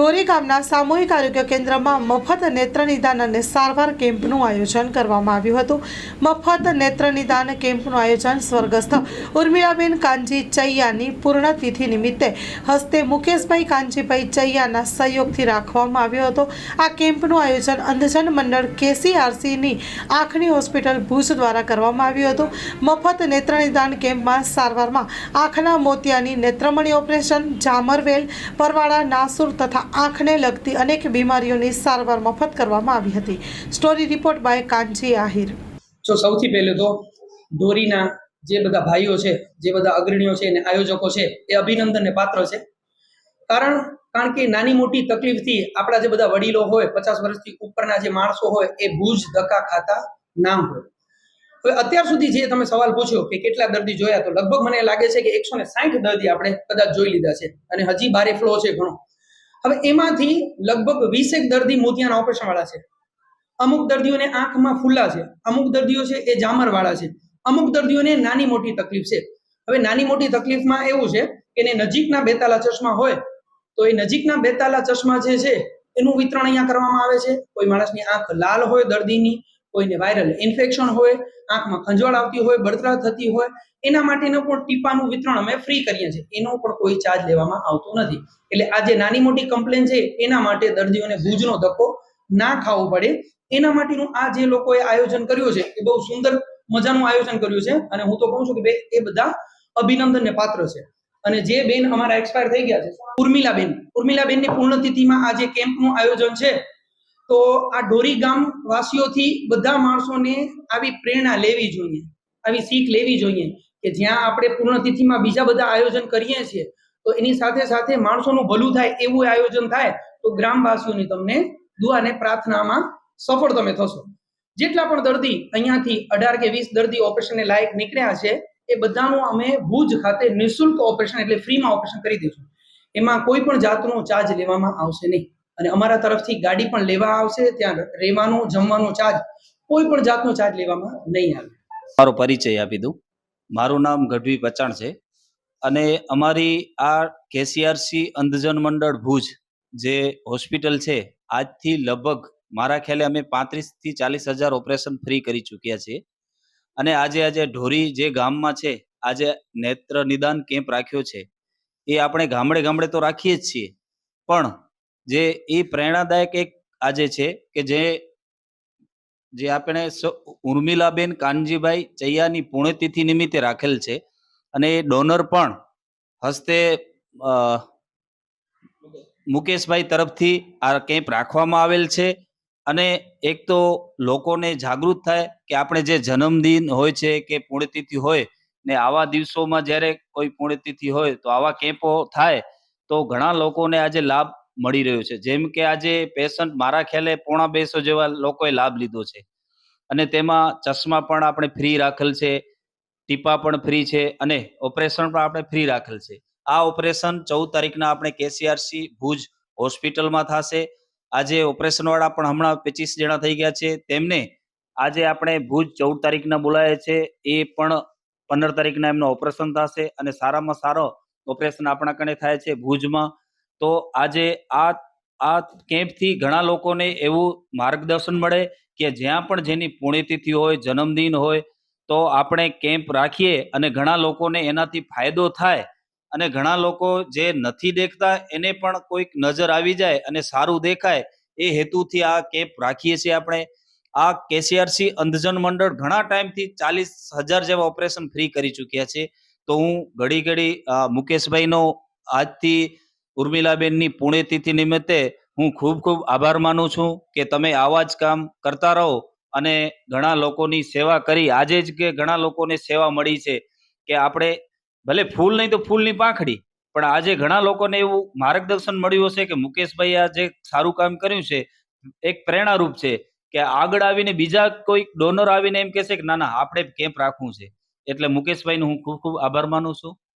ઢોરી ગામના સામૂહિક આરોગ્ય કેન્દ્રમાં મફત નેત્ર નિદાન અને સારવાર કેમ્પનું આયોજન કરવામાં આવ્યું હતું. મફત નેત્ર નિદાન કેમ્પનું આયોજન સ્વર્ગસ્થ ઉર્મિલાબેન કાનજી ચૈયાની પૂર્ણતિથિ નિમિત્તે હસ્તે મુકેશભાઈ કાનજીભાઈ ચૈયાના સહયોગથી રાખવામાં આવ્યો હતો. આ કેમ્પનું આયોજન અંધજન મંડળ કેસીઆરસીની આંખની હોસ્પિટલ ભુજ દ્વારા કરવામાં આવ્યું હતું. મફત નેત્ર નિદાન કેમ્પમાં સારવારમાં આંખના મોતિયાની નેત્રમણી ઓપરેશન જામરવેલ પરવાળા, નાસુર તથા આંખને લગતી અનેક બીમારીઓની સારવાર મફત કરવામાં આવી હતી. Story report by Kanji Ahir. જો સૌથી પહેલું તો દોરીના જે બધા ભાઈઓ છે, જે બધા અગ્રણીઓ છે અને આયોજકો છે, એ અભિનંદનને પાત્ર છે. કારણ કારણ કે નાની મોટી તકલીફથી આપણા જે બધા વડીલો હોય, પચાસ વર્ષથી ઉપરના જે માણસો હોય, એ ભૂજ, ધક્કા ખાતા ના હોય. હવે અત્યાર સુધી જે તમે સવાલ પૂછ્યો કે કેટલા દર્દી જોયા, તો લગભગ મને લાગે છે કે એકસો ને સાઠ દર્દી આપણે કદાચ જોઈ લીધા છે. અને હજી બારે ફ્લો છે ઘણો. હવે એમાંથી લગભગ વીસેક દર્દી મોતિયાના ઓપરેશન વાળા છે. અમુક દર્દીઓને આંખમાં ફૂલા છે. અમુક દર્દીઓ છે એ જામરવાળા છે. અમુક દર્દીઓને નાની મોટી તકલીફ છે. હવે નાની મોટી તકલીફમાં એવું છે કે એને નજીકના બેતાલા ચશ્મા હોય, તો એ નજીકના બેતાલા ચશ્મા જે છે, એનું વિતરણ અહીંયા કરવામાં આવે છે. કોઈ માણસની આંખ લાલ હોય દર્દીની કોઈને વાયરલ ઇન્ફેક્શન હોય, આંખમાં ખંજવાળ આવતી હોય, બળતરા થતી હોય, એના માટેનું પણ ટીપાનું વિતરણ અમે ફ્રી કરીએ છીએ. એનો પણ કોઈ ચાર્જ લેવામાં આવતો નથી. એટલે આ જે નાની મોટી કમ્પ્લેન છે, એના માટે દર્દીઓને ભૂજનો ધક્કો ના ખાવો પડે. એના માટેનું આ જે લોકોએ આયોજન કર્યું છે, એ બહુ સુંદર મજાનું આયોજન કર્યું છે. અને હું તો કહું છું કે બે, એ બધા અભિનંદનને પાત્ર છે. અને જે બેન અમારા એક્સપાયર થઈ ગયા છે, ઉર્મિલાબેન. ઉર્મિલાબેનની પૂર્ણતિથિમાં આ જે કેમ્પનું આયોજન છે. તો આ ઢોરી ગામ વાસીઓથી બધા માણસોને આવી પ્રેરણા લેવી જોઈએ, આવી શીખ લેવી જોઈએ કે જ્યાં આપણે પૂર્ણતિથિમાં બીજા બધા આયોજન કરીએ છીએ, તો એની સાથે સાથે માણસોનું ભલું થાય એવું આયોજન થાય, તો ગ્રામવાસીઓની તમને દુઆ અને પ્રાર્થનામાં સફળ તમે થશો. જેટલા પણ દર્દી અહીંયાથી અઢાર કે વીસ દર્દી ઓપરેશનને લાયક નીકળ્યા છે, એ બધાનું અમે ભુજ ખાતે નિઃશુલ્ક ઓપરેશન એટલે ફ્રીમાં ઓપરેશન કરી દઈશું. એમાં કોઈ પણ જાતનો ચાર્જ લેવામાં આવશે નહીં. અને અમારા તરફથી ગાડી પણ લેવા આવશે, ત્યાં રહેવાનું, જમવાનો, ચાર્જ, કોઈ પણ જાતનો ચાર્જ લેવામાં નહીં આવે. મારો પરિચય આપી દઉં. મારું નામ ગઢવી પચાણ છે અને અમારી આ કેસીઆરસી અંધજન મંડળ ભુજ જે હોસ્પિટલ છે, આજથી લગભગ મારા ખ્યાલે અમે પાંત્રીસથી ચાલીસ હજાર ઓપરેશન ફ્રી કરી ચૂક્યા છીએ. અને આજે આજે ઢોરી જે ગામમાં છે, આજે નેત્ર નિદાન કેમ્પ રાખ્યો છે, એ આપણે ગામડે ગામડે તો રાખીએ જ છીએ. પણ જે એ પ્રેરણાદાયક એક આજે છે કે જે જે આપણે ઉર્મિલાબેન કાનજીભાઈ ચૈયાની પુણ્યતિથિ નિમિત્તે રાખેલ છે. અને એ ડોનર પણ હસ્તે મુકેશભાઈ તરફથી આ કેમ્પ રાખવામાં આવેલ છે. અને એક તો લોકોને જાગૃત થાય કે આપણે જે જન્મદિન હોય છે કે પુણ્યતિથિ હોય ને આવા દિવસોમાં જ્યારે કોઈ પુણ્યતિથિ હોય તો આવા કેમ્પો થાય તો ઘણા લોકોને આજે લાભ મળી રહ્યો છે. જેમ કે આજે પેશન્ટ મારા ખ્યાલે પોણા બેસો જેવા લોકોએ લાભ લીધો છે. અને તેમાં ચશ્મા પણ આપણે ફ્રી રાખેલ છે, ટીપા પણ ફ્રી છે અને ઓપરેશન પણ આપણે ફ્રી રાખેલ છે. આ ઓપરેશન ચૌદ તારીખના આપણે કેસીઆરસી ભુજ હોસ્પિટલમાં થશે. આજે ઓપરેશનવાળા પણ હમણાં પચીસ જણા થઈ ગયા છે. તેમને આજે આપણે ભુજ ચૌદ તારીખના બોલાયા છે. એ પણ પંદર તારીખના એમનું ઓપરેશન થશે અને સારામાં સારો ઓપરેશન આપણા કણે થાય છે ભુજમાં. તો આજે આ આ કેમ્પથી ઘણા લોકોને એવું માર્ગદર્શન મળે કે જ્યાં પણ જેની પુણ્યતિથિ હોય, જન્મદિન હોય, તો આપણે કેમ્પ રાખીએ અને ઘણા લોકોને એનાથી ફાયદો થાય અને ઘણા લોકો જે નથી દેખતા એને પણ કોઈક નજર આવી જાય અને સારું દેખાય એ હેતુથી આ કેમ્પ રાખીએ છીએ આપણે. આ કેસીઆરસી અંધજન મંડળ ઘણા ટાઈમથી ચાલીસ હજાર જેવા ઓપરેશન ફ્રી કરી ચૂક્યા છે. તો હું ઘડી ઘડી મુકેશભાઈનો આજથી ઉર્મિલાબેનની પુણ્યતિથિ નિમિત્તે હું ખૂબ ખૂબ આભાર માનું છું કે તમે આવા જ કામ કરતા રહો અને ઘણા લોકોની સેવા કરી. આજે જ કે ઘણા લોકોને સેવા મળી છે કે આપણે ભલે ફૂલ નહીં તો ફૂલની પાંખડી, પણ આજે ઘણા લોકોને એવું માર્ગદર્શન મળ્યું હશે કે મુકેશભાઈ આ જે સારું કામ કર્યું છે. એક પ્રેરણારૂપ છે કે આગળ આવીને બીજા કોઈ ડોનર આવીને એમ કહેશે કે ના ના, આપણે કેમ્પ રાખવું છે. એટલે મુકેશભાઈનો હું ખૂબ ખૂબ આભાર માનું છું.